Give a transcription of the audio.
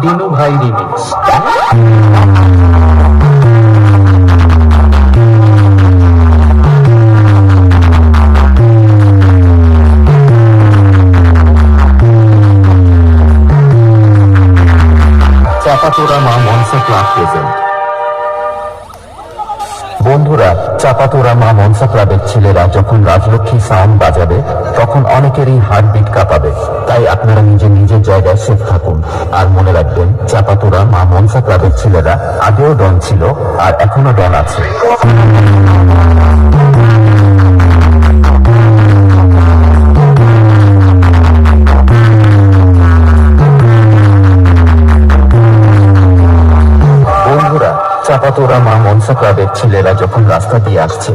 ভাই রিমিক্স চাপাতোরা মা Manasa club present বন্ধুরা, চাপাতোরা মা মনসা ক্লাবের ছেলেরা যখন রাজলক্ষ্মী সাউন্ড বাজাবে, তখন অনেকেরই হার্টবিট কাঁপাবে। তাই আপনারা নিজে নিজের জায়গায় সেফ থাকুন। আর মনে রাখবেন, চাপাতোরা মা মনসা ক্লাবের ছেলেরা আগেও ডন ছিল, আর এখনও ডন আছে। চাপাতোরা মা মনসা ক্লাবের ছেলেরা যখন রাস্তা দিয়ে আসছে